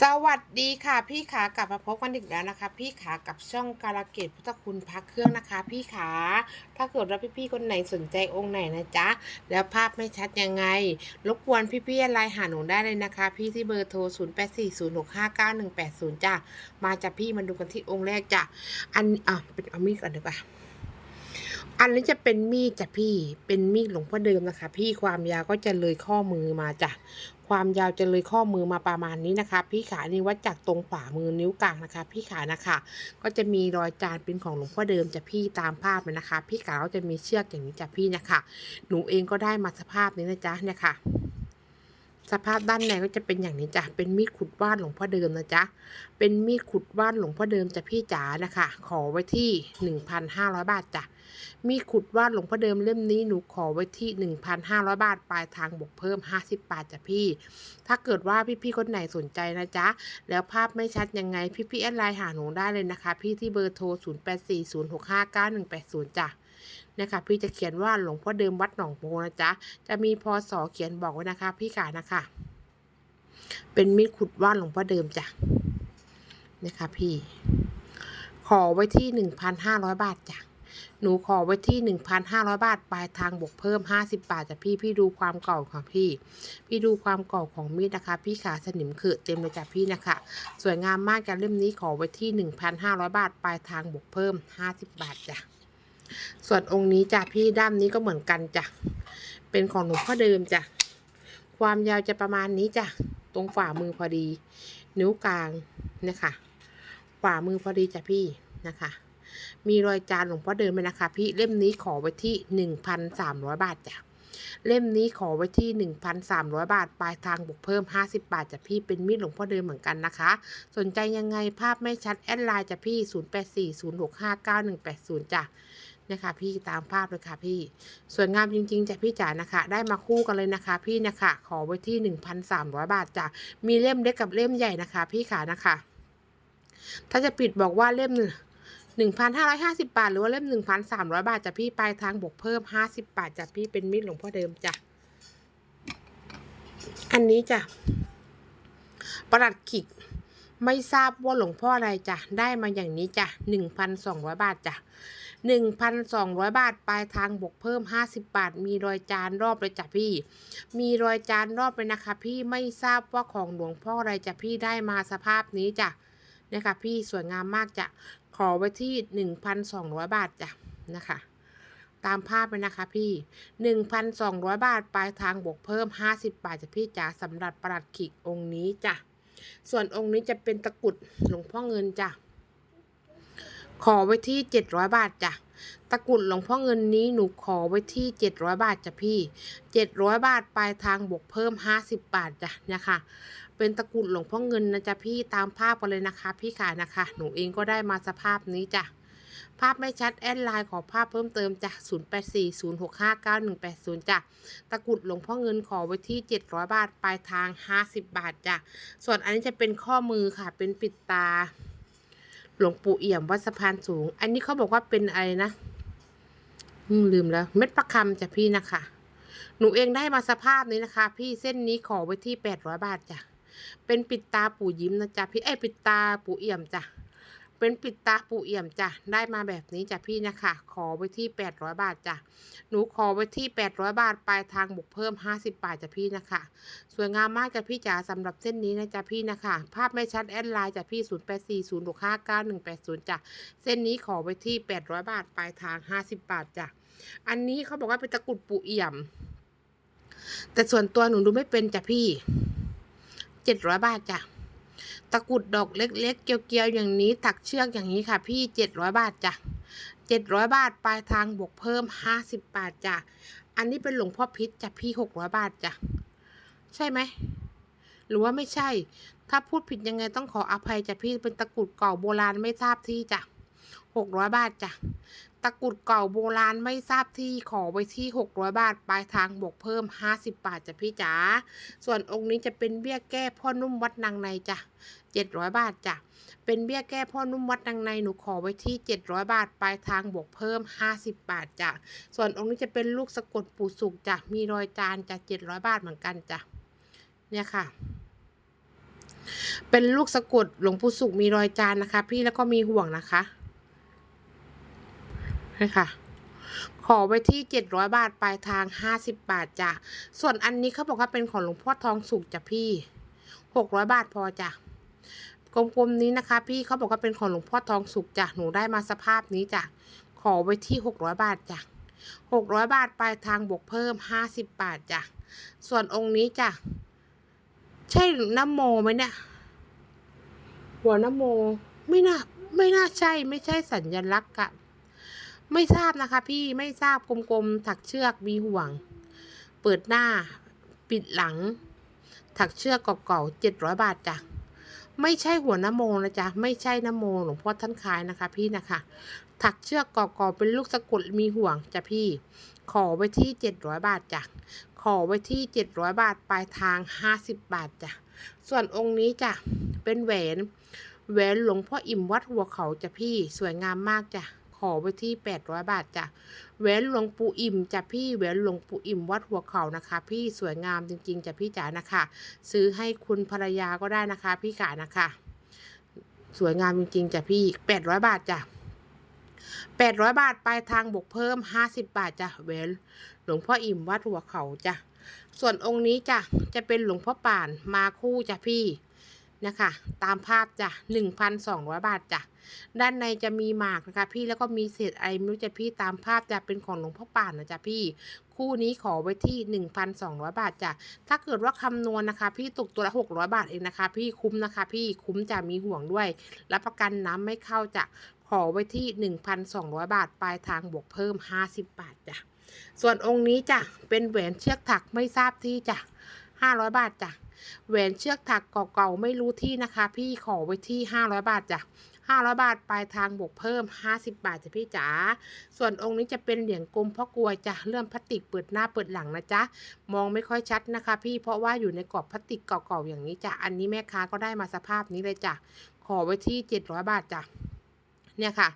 สวัสดีค่ะ พี่ขากลับมาพบกันอีกแล้วนะคะ พี่ขากับช่องการะเกดพุทธคุณพักเครื่องนะคะ พี่ขาถ้าเกิดว่าพี่ๆคนไหนสนใจองค์ไหนนะจ๊ะแล้วภาพไม่ชัดยังไง รบกวนพี่ๆไลน์หาหนูได้เลยนะคะ พี่ที่เบอร์โทร 0 8 4 0 6 5 9 1 8 0จ้ะมาจากพี่มาดูกันที่องค์แรกจ้ะอันอะเป็นเอามีดก่อนดีกว่า อันนี้จะเป็นมีดจ้ะพี่ เป็นมีดหลวงพ่อเดิมนะคะ พี่ความยาวก็จะเลยข้อมือมาจ้ะ ความยาวจะเลยข้อมือมาประมาณนี้นะคะ พี่ขานี่วัดจากตรงฝ่ามือนิ้วกลางนะคะ พี่ขานะคะ ก็จะมีรอยจานเป็นของหลวงพ่อเดิมจะพี่ตามภาพเลยนะคะ พี่ขาก็จะมีเชือกอย่างนี้จ้ะพี่นะคะ หนูเองก็ได้มาสภาพนี้นะจ๊ะเนี่ยค่ะ สภาพด้านในก็จะเป็นอย่างนี้จ้ะ เป็นมีดขุดวาดหลวงพ่อเดิมนะจ๊ะ เป็นมีดขุดวาดหลวงพ่อเดิมจ้ะพี่จ๋านะคะ ขอไว้ที่หนึ่งพันห้าร้อยบาทจ้ะ มีดขุดวาดหลวงพ่อเดิมเล่มนี้หนูขอไว้ที่หนึ่งพันห้าร้อยบาท ปลายทางบวกเพิ่มห้าสิบบาทจ้ะพี่ ถ้าเกิดว่าพี่ๆคนไหนสนใจนะจ๊ะ แล้วภาพไม่ชัดยังไงพี่ๆแอดไลน์หาหนูได้เลยนะคะ พี่ที่เบอร์โทร 0 8 4 0 6 5 9 1 8 0 จ้ะ นะคะ พี่จะเขียนว่าหลวงพ่อเดิมวัดหนองโพนะจ๊ะจะมีพศเขียนบอกไว้นะคะ พี่กานะคะ เป็นมีดขุดว่าดหลวงพ่อเดิมจ้ะนะคะพี่ ขอไว้ที่หนึ่งพันห้าร้อยบาทจ้ะหนูขอไว้ที่หนึ่งพันห้าร้อยบาท ปลายทางบวกเพิ่มห้าสิบบาทจ้ะพี่ พี่ดูความเก่าของพี่ พี่ดูความเก่าของมีดนะคะ พี่ขาสนิมเขือเต็มเลยจ้ะพี่นะคะ สวยงามมากจ้ะเล่มนี้ขอไว้ที่หนึ่งพันห้าร้อยบาท ปลายทางบวกเพิ่มห้าสิบบาทจ้ะ ส่วนองค์นี้จ้ะพี่ด้ามนี้ก็เหมือนกันจ้ะเป็นของหลวงพ่อเดิมจ้ะความยาวจะประมาณนี้จ้ะตรงฝ่ามือพอดี นิ้วกลางนะคะฝ่ามือพอดีจ้ะพี่นะคะ มีรอยจานหลวงพ่อเดินไปนะคะ พี่เล่มนี้ขอไว้ที่หนึ่งพันสามร้อยบาทจ้ะเล่มนี้ขอไว้ที่หนึ่งพันสามร้อยบาท ปลายทางบวกเพิ่มห้าสิบบาทจ้ะพี่เป็นมีดหลวงพ่อเดินเหมือนกันนะคะ สนใจยังไงภาพไม่ชัด แอดไลน์จ้ะพี่ศูนย์แปดสี่ศูนย์หกห้าเก้าหนึ่งแปดศูนย์จ้ะ นะคะพี่ตามภาพเลยค่ะพี่ สวยงามจริงๆจ้ะพี่จ๋านะคะ ได้มาคู่กันเลยนะคะ พี่นะคะ ขอไว้ที่หนึ่งพันสามร้อยบาทจ้ะมีเล่มเล็กกับเล่มใหญ่นะคะ พี่ขานะคะ ถ้าจะปิดบอกว่าเล่มหนึ่งพันห้าร้อยห้าสิบาท หรือว่าเล่มหนึ่งพันสามร้อยบาทจ้ะพี่ปลายทางบวกเพิ่มห้าสิบบาทจ้ะพี่เป็นมีดหลวงพ่อเดิมจ้ะอันนี้จ้ะประหลัดขิกไม่ทราบว่าหลวงพ่ออะไรจ้ะได้มาอย่างนี้จ้ะหนึ่งพันสองร้อยบาทจ้ะ หนึ่งพันสองร้อยบาท ปลายทางบวกเพิ่มห้าสิบบาท มีรอยจานรอบเลยจ้ะพี่ มีรอยจานรอบเลยนะคะ พี่ไม่ทราบว่าของหลวงพ่ออะไรจ้ะพี่ได้มาสภาพนี้จ้ะนะคะพี่สวยงามมากจ้ะขอไว้ที่หนึ่งพันสองร้อยบาทจ้ะนะคะตามภาพเลยนะคะพี่หนึ่งพันสองร้อยบาท ปลายทางบวกเพิ่มห้าสิบบาทจ้ะพี่จ๋าสำหรับประหลัดขิกองค์นี้จ้ะส่วนองค์นี้จะเป็นตะกรุดหลวงพ่อเงินจ้ะ ขอไว้ที่เจ็ดร้อยบาทจ้ะตะกรุดหลวงพ่อเงินนี้หนูขอไว้ที่เจ็ดร้อยบาทจ้ะพี่เจ็ดร้อยบาทปลายทางบวกเพิ่มห้าสิบบาทจ้ะนะคะ เป็นตะกรุดหลวงพ่อเงินนะจ๊ะพี่ตามภาพกันเลยนะคะ พี่ขานะคะ หนูเองก็ได้มาสภาพนี้จ้ะภาพไม่ชัดแอดไลน์ขอภาพเพิ่มเติมจ้ะ0 8 4 0 6 5 9 1 8 0จ้ะตะกรุดหลวงพ่อเงินขอไว้ที่ 700 บาทปลายทาง 50 บาทจ้ะส่วนอันนี้จะเป็นข้อมือค่ะเป็นปิดตา หลวงปู่เอี่ยมวัดสะพานสูง อันนี้เขาบอกว่าเป็นอะไรนะลืมแล้ว เม็ดประคำจ้ะพี่นะคะ หนูเองได้มาสภาพนี้นะคะ พี่เส้นนี้ขอไว้ที่แปดร้อยบาทจ้ะ เป็นปิดตาปู่ยิ้มนะจ๊ะพี่เอ้ปิดตาปู่เอี่ยมจ้ะ เป็นปิดตาปู่เอี่ยมจ้ะ ได้มาแบบนี้จ้ะพี่นะคะ ขอไว้ที่ 800 บาทจ้ะ หนูขอไว้ที่ 800 บาท ปลายทางบวกเพิ่ม 50 บาทจ้ะพี่นะคะ สวยงามมากจ้ะพี่จ๋าสำหรับเส้นนี้นะจ๊ะพี่นะคะ ภาพไม่ชัดแอดไลน์จ้ะพี่ 0 8 4 0 6 5 9 1 8 0 จ้ะ เส้นนี้ขอไว้ที่ 800 บาท ปลายทาง 50 บาทจ้ะ อันนี้เขาบอกว่าเป็นตะกรุดปู่เอี่ยม แต่ส่วนตัวหนูดูไม่เป็นจ้ะพี่ 700 บาทจ้ะ ตะกรุดดอกเล็กๆ เกียวๆ อย่างนี้ถักเชือกอย่างนี้ค่ะ พี่700บาทจ้ะ700บาทปลายทางบวกเพิ่ม50บาทจ้ะอันนี้เป็นหลวงพ่อพิษจ้ะพี่600บาทจ้ะใช่ไหมหรือว่าไม่ใช่ ถ้าพูดผิดยังไงต้องขออภัยจ้ะพี่เป็นตะกุดเก่าโบราณไม่ทราบที่จ้ะ600บาทจ้ะะกุดเก่าโบราณไม่ทราบที่ขอไว้ที่ 600 บาท ปลายทางบวกเพิ่ม 50 บาทจ้ะพี่จ๋า ส่วนองค์นี้จะเป็นเบี้ยแก้พ่อนุ่มวัดนางในจ้ะ700 บาทจ้ะ เป็นเบี้ยแก้พ่อนุ่มวัดนางในหนูขอไว้ที่ 700 บาท ปลายทางบวกเพิ่ม 50 บาทจ้ะ ส่วนองค์นี้จะเป็นลูกสะกดปู่สุกจ้ะ มีรอยจานจ้ะ700 บาทเหมือนกันจ้ะ เนี่ยค่ะเป็นลูกสะกดหลวงปู่สุขมีรอยจานนะคะ พี่แล้วก็มีห่วงนะคะ นี่ค่ะขอไว้ที่เจ็ดร้อยบาท ปลายทางห้าสิบบาทจ้ะ ส่วนอันนี้เขาบอกว่าเป็นของหลวงพ่อทองสุกจ้ะพี่หกร้อยบาทพอจ้ะ กลมๆนี้นะคะ พี่เขาบอกว่าเป็นของหลวงพ่อทองสุกจ้ะ หนูได้มาสภาพนี้จ้ะ ขอไว้ที่หกร้อยบาทจ้ะหกร้อยบาท ปลายทางบวกเพิ่มห้าสิบบาทจ้ะ ส่วนองค์นี้จ้ะ ใช่น้ำโมไหมเนี่ย หัวน้ำโม ไม่น่า ไม่น่าใช่ ไม่ใช่สัญลักษณ์อะ ไม่ทราบนะคะ พี่ไม่ทราบกลมๆถักเชือกมีห่วง เปิดหน้า ปิดหลัง ถักเชือกเก่าๆเจ็ดร้อยบาทจ้ะไม่ใช่หัวน้ำโมนะจ๊ะไม่ใช่น้ำโมหลวงพ่อท่านคายนะคะ พี่นะคะ ถักเชือกเก่าๆเป็นลูกสะกดมีห่วงจ้ะพี่ ขอไว้ที่เจ็ดร้อยบาทจ้ะขอไว้ที่เจ็ดร้อยบาทปลายทางห้าสิบบาทจ้ะส่วนองค์นี้จ้ะเป็นแหวนแหวนหลวงพ่ออิ่มวัดหัวเขาจ้ะพี่สวยงามมากจ้ะ ขอไว้ที่แปดร้อยบาทจ้ะแหวนหลวงปู่อิ่มจ้ะพี่แหวนหลวงปู่อิ่มวัดหัวเขานะคะ พี่สวยงามจริงๆจ้ะพี่จ๋านะคะ ซื้อให้คุณภรรยาก็ได้นะคะ พี่กานะคะ สวยงามจริงๆจ้ะพี่แปดร้อยบาทจ้ะแปดร้อยบาทปลายทางบวกเพิ่มห้าสิบบาทจ้ะแหวนหลวงพ่ออิ่มวัดหัวเขาจ้ะส่วนองค์นี้จ้ะจะเป็นหลวงพ่อป่านมาคู่จ้ะพี่ นะคะ ตามภาพจ้ะหนึ่งพันสองร้อยบาทจ้ะด้านในจะมีหมากนะคะ พี่แล้วก็มีเศษอะไรไม่รู้จะพี่ตามภาพจะเป็นของหลวงพ่อป่านนะจ๊ะพี่ คู่นี้ขอไว้ที่หนึ่งพันสองร้อยบาทจ้ะถ้าเกิดว่าคำนวณนะคะ พี่ตกตัวละหกร้อยบาทเองนะคะ พี่คุ้มนะคะ พี่คุ้มจะมีห่วงด้วยรับประกันน้ำไม่เข้าจ้ะขอไว้ที่หนึ่งพันสองร้อยบาท ปลายทางบวกเพิ่มห้าสิบบาทจ้ะส่วนองค์นี้จ้ะเป็นแหวนเชือกถักไม่ทราบที่จ้ะห้าร้อยบาทจ้ะ แหวนเชือกถักเก่าๆไม่รู้ที่นะคะ พี่ขอไว้ที่ห้าร้อยบาทจ้ะห้าร้อยบาทปลายทางบวกเพิ่มห้าสิบบาทจ้ะพี่จ๋า ส่วนองค์นี้จะเป็นเหรียญกลมพ่อกลวยจ้ะเลื่อมพลาสติกเปิดหน้าเปิดหลังนะจ๊ะ มองไม่ค่อยชัดนะคะ พี่เพราะว่าอยู่ในกรอบพลาสติกเก่าๆอย่างนี้จ้ะ อันนี้แม่ค้าก็ได้มาสภาพนี้เลยจ้ะ ขอไว้ที่เจ็ดร้อยบาทจ้ะ เนี่ยค่ะ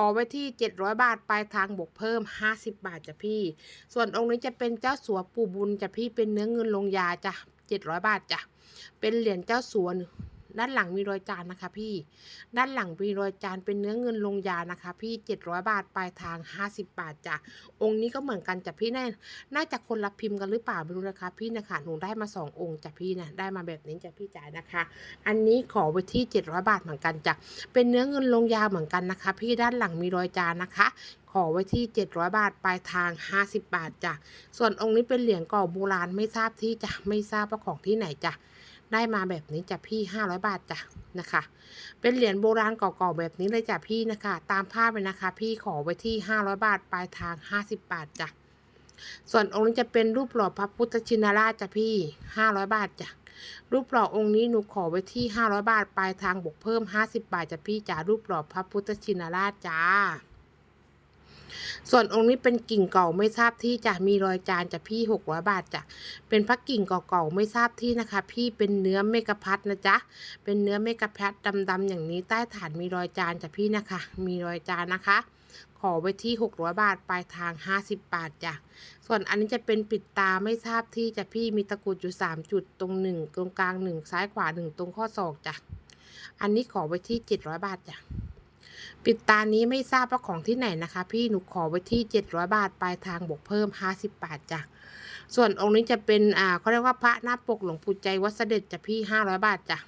อไว้ที่ 700 บาท ปลายทางบวกเพิ่ม 50 บาทจ้ะพี่ ส่วนองค์นี้จะเป็นเจ้าสัวปู่บุญจ้ะพี่เป็นเนื้อเงินลงยาจ้ะ700 บาทจ้ะเป็นเหรียญเจ้าสัว ด้านหลังมีรอยจานนะคะพี่ ด้านหลังมีรอยจานเป็นเนื้อเงินลงยานะคะ พี่ 700 บาทปลายทาง 50 บาทจ้ะองค์นี้ก็เหมือนกันจ้ะพี่แน่น่าจะคนรับพิมพ์กันหรือเปล่าไม่รู้นะคะพี่นะคะหนูได้มาสององค์จ้ะพี่นะได้มาแบบนี้จ้ะพี่จ๋ายนะคะ อันนี้ขอไว้ที่ 700 บาทเหมือนกันจ้ะเป็นเนื้อเงินลงยาเหมือนกันนะคะ พี่ด้านหลังมีรอยจานนะคะขอไว้ที่ 700 บาท ปลายทาง 50 บาทจ้ะ ส่วนองค์นี้เป็นเหรียญก่อโบราณไม่ทราบที่จ้ะ ไม่ทราบว่าของที่ไหนจ้ะ ได้มาแบบนี้จ้ะพี่ 500 บาทจ้ะนะคะ เป็นเหรียญโบราณเก่าๆแบบนี้เลยจ้ะพี่นะคะ ตามภาพเลยนะคะ พี่ขอไว้ที่ 500 บาทปลายทาง 50 บาทจ้ะส่วนองค์นี้จะเป็นรูปหล่อพระพุทธชินราชจ้ะพี่ 500 บาทจ้ะรูปหล่อองค์นี้หนูขอไว้ที่ 500 บาทปลายทางบวกเพิ่ม 50 บาทจ้ะพี่จ๋ารูปหล่อพระพุทธชินราชจ้า ส่วนองค์นี้เป็นกิ่งเก่าไม่ทราบที่จะมีรอยจานจะพี่600บาทจ้ะเป็นพระกิ่งเก่าๆไม่ทราบที่นะคะ พี่เป็นเนื้อเมกะพัดนะจ๊ะเป็นเนื้อเมกะพัดดำๆอย่างนี้ใต้ฐานมีรอยจานจะพี่นะคะ มีรอยจานนะคะ ขอไว้ที่ 600 บาท ปลายทาง 50 บาทจ้ะส่วนอันนี้จะเป็นปิดตาไม่ทราบที่จะพี่มีตะกุดอยู่ 3 จุดตรงหนึ่งตรงกลางหนึ่งซ้ายขวาหนึ่งตรงข้อศอกจ้ะอันนี้ขอไว้ที่ 700 บาทจ้ะ ปิดตานี้ไม่ทราบว่าของที่ไหนนะคะ พี่หนูขอไว้ที่ 700 บาท ปลายทางบวกเพิ่ม 50 บาทจ้ะ ส่วนองค์นี้จะเป็นอ่าเขาเรียกว่าพระหน้าปกหลวงปู่ใจวัดเสด็จจ้ะพี่ 500 บาทจ้ะ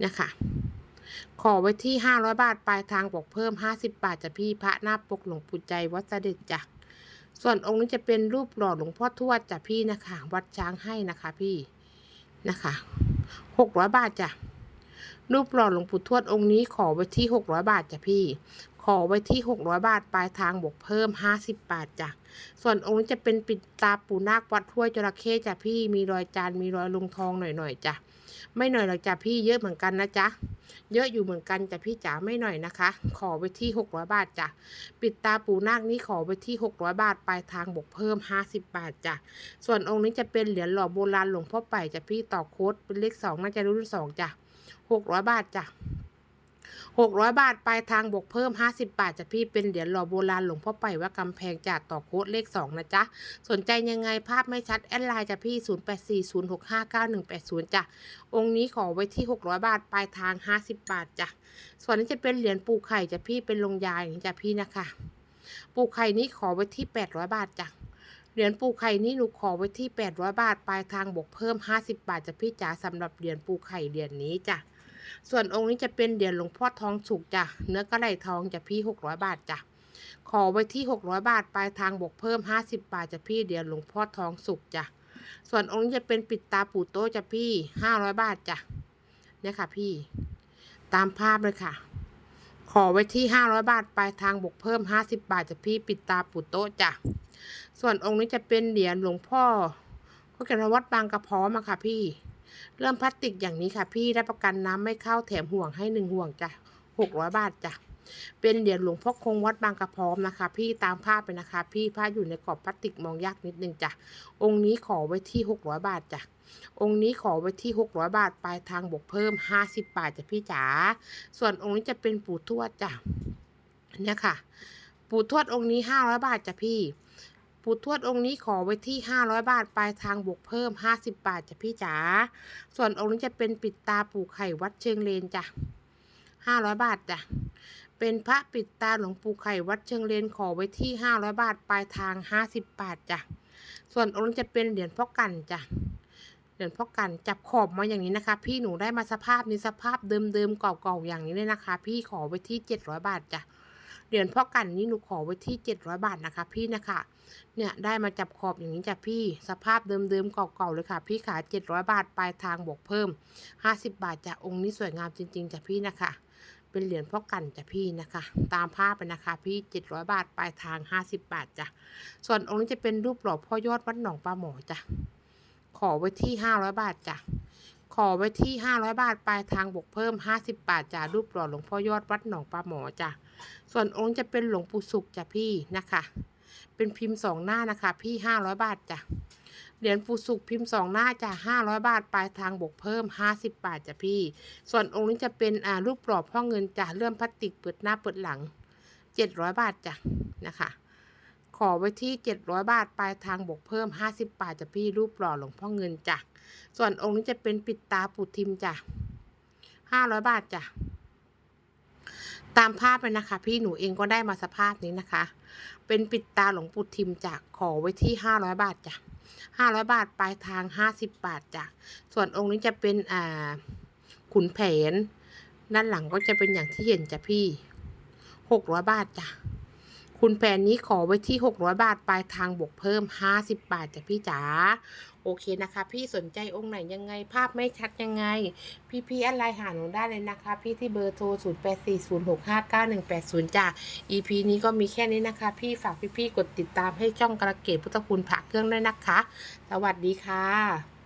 เนี่ยค่ะ ขอไว้ที่ 500 บาท ปลายทางบวกเพิ่ม 50 บาทจ้ะพี่พระหน้าปกหลวงปู่ใจวัดเสด็จจ้ะ ส่วนองค์นี้จะเป็นรูปหล่อหลวงพ่อทวดจ้ะพี่นะคะ วัดช้างให้นะคะพี่นะคะ 600 บาทจ้ะ รูปหล่อหลวงปู่ทวดองค์นี้ขอไว้ที่ 600 บาทจ้ะพี่ ขอไว้ที่ 600 บาท ปลายทางบวกเพิ่ม 50 บาทจ้ะ ส่วนองค์นี้จะเป็นปิดตาปูนาควัดห้วยจระเข้จ้ะพี่ มีรอยจาน มีรอยลงทองหน่อยๆจ้ะ ไม่หน่อยหรอกจ้ะพี่ เยอะเหมือนกันนะจ๊ะ เยอะอยู่เหมือนกันจ้ะพี่จ๋า ไม่หน่อยนะคะ ขอไว้ที่ 600 บาทจ้ะ ปิดตาปูนาคนี้ขอไว้ที่ 600 บาท ปลายทางบวกเพิ่ม 50 บาทจ้ะ ส่วนองค์นี้จะเป็นเหรียญหล่อโบราณหลวงพ่อไปจ้ะพี่ต่อโค้ดเป็นเลขสองน่าจะรุ่นสองจ้ะ หกร้อยบาทจ้ะหกร้อยบาทปลายทางบวกเพิ่มห้าสิบบาทจ้ะพี่เป็นเหรียญหล่อโบราณหลวงพ่อไปว่ากำแพงจากต่อโค้ดเลขสองนะจ๊ะ สนใจยังไงภาพไม่ชัด แอดไลน์จ้ะพี่0 8 4 0 6 5 9 1 8 0จ้ะ องค์นี้ขอไว้ที่600บาทปลายทาง50บบาทจ้ะ ส่วนนี้จะเป็นเหรียญปูไข่จ้ะพี่เป็นลงยาอย่างนี้จ้ะพี่นะคะ ปูไข่นี้ขอไว้ที่800บาทจ้ะเหรียญปูไข่นี้หนูขอไว้ที่800บาทปลายทางบวกเพิ่ม50บาทจ้ะพี่จ๋าสำหรับเหรียญปูไข่เหรียญนี้จ้ะ ส่วนองค์นี้จะเป็นเหรียญหลวงพ่อทองสุกจ้ะ เนื้อกระไหลทองจะพี่600บาทจ้ะ ขอไว้ที่600บาท ปลายทางบวกเพิ่ม50บาทจะพี่เหรียญหลวงพ่อทองสุกจ้ะ ส่วนองค์นี้จะเป็นปิดตาปู่โตะจ้ะพี่500บาทจ้ะ เนี่ยค่ะพี่ ตามภาพเลยค่ะ ขอไว้ที่500บาท ปลายทางบวกเพิ่ม50บาทจะพี่ปิดตาปู่โตะจ้ะ ส่วนองค์นี้จะเป็นเหรียญหลวงพ่อก็เกณวัดบางกระพร้อมอะค่ะพี่ เริ่มพลาสติกอย่างนี้ค่ะ พี่รับประกันน้ำไม่เข้าแถมห่วงให้หนึ่งห่วงจ้ะ600บาทจ้ะเป็นเหรียญหลวงพ่อคงวัดบางกระพร้อมนะคะ พี่ตามภาพไปนะคะ พี่ผ้าอยู่ในกรอบพลาสติกมองยากนิดนึงจ้ะองค์นี้ขอไว้ที่ 600 บาทจ้ะองค์นี้ขอไว้ที่ 600 บาทปลายทางบวกเพิ่ม 50 บาทจ้ะพี่จ๋าส่วนองค์นี้จะเป็นปู่ทวดจ้ะเนี่ยค่ะ ปู่ทวดองค์นี้ 500 บาทจ้ะพี่ ปู่ทวดองค์นี้ขอไว้ที่ 500 บาท ปลายทางบวกเพิ่ม 50 บาทจ้ะพี่จ๋า ส่วนองค์นี้จะเป็นปิดตาปู่ไข่วัดเชิงเลนจ้ะ500 บาทจ้ะ เป็นพระปิดตาหลวงปู่ไข่วัดเชิงเลนขอไว้ที่ 500 บาท ปลายทาง 50 บาทจ้ะ ส่วนองค์นี้จะเป็นเหรียญพ่อกันจ้ะเหรียญพ่อกันจับขอบมาอย่างนี้นะคะ พี่หนูได้มาสภาพนี้สภาพเดิมๆเก่าๆอย่างนี้เลยนะคะ พี่ขอไว้ที่ 700 บาทจ้ะ เหรียญพ่อกันนี่หนูขอไว้ที่ 700 บาทนะคะ พี่นะคะเนี่ยได้มาจับขอบอย่างนี้จ้ะพี่ สภาพเดิมๆเก่าๆเลยค่ะ พี่ขา700 บาทปลายทางบวกเพิ่ม 50 บาทจ้ะองค์นี้สวยงามจริงๆจ้ะพี่นะคะเป็นเหรียญพ่อกันจ้ะพี่นะคะ ตามภาพไปนะคะ พี่ 700 บาทปลายทาง 50 บาทจ้ะส่วนองค์นี้จะเป็นรูปหล่อพ่อยอดวัดหนองปลาหมอจ้ะขอไว้ที่ 500 บาทจ้ะ อไว้ที่ 500 บาทปลายทางบวกเพิ่ม 50 บาทจ้ะรูปหล่อหลวงพ่อยอดวัดหนองปลาหมอจ้ะส่วนองค์จะเป็นหลวงปู่สุขจ้ะพี่นะคะ เป็นพิมพ์สองหน้านะคะ พี่ 500 บาทจ้ะเหรียญปู่สุกพิมพ์สองหน้าจ้ะ500 บาทปลายทางบวกเพิ่ม 50 บาทจ้ะพี่ ส่วนองค์นี้จะเป็นอ่ารูปปลอพ่อเงินจ้ะเลื่อมพลาสติกเปิดหน้าเปิดหลัง 700 บาทจ้ะนะคะ ขอไว้ที่ 700 บาท ปลายทางบวกเพิ่ม 50 บาทจะพี่รูปหล่อหลวงพ่อเงินจ้ะ ส่วนองค์นี้จะเป็นปิดตาปุทิมจ้ะ 500 บาทจ้ะ ตามภาพเลยนะคะ พี่หนูเองก็ได้มาสภาพนี้นะคะ เป็นปิดตาหลวงปู่ทิมจ้ะ ขอไว้ที่ 500 บาทจ้ะ 500 บาท ปลายทาง 50 บาทจ้ะ ส่วนองค์นี้จะเป็นอ่าขุนแผน ด้านหลังก็จะเป็นอย่างที่เห็นจ้ะพี่ 600 บาทจ้ะ คุณแผนนี้ขอไว้ที่ 600 บาท ปลายทางบวกเพิ่ม 50 บาทจ้ะพี่จ๋า โอเคนะคะ พี่สนใจองค์ไหนยังไง ภาพไม่ชัดยังไง พี่พี่อะไรหาหนูได้เลยนะคะ พี่ที่เบอร์โทร 0 8 4 0 6 5 9 1 8 0จ้ะ EP นี้ก็มีแค่นี้นะคะ พี่ฝากพี่ๆกดติดตามให้ช่องกระเกตพุทธคุณผาเครื่องด้วยนะคะ สวัสดีค่ะ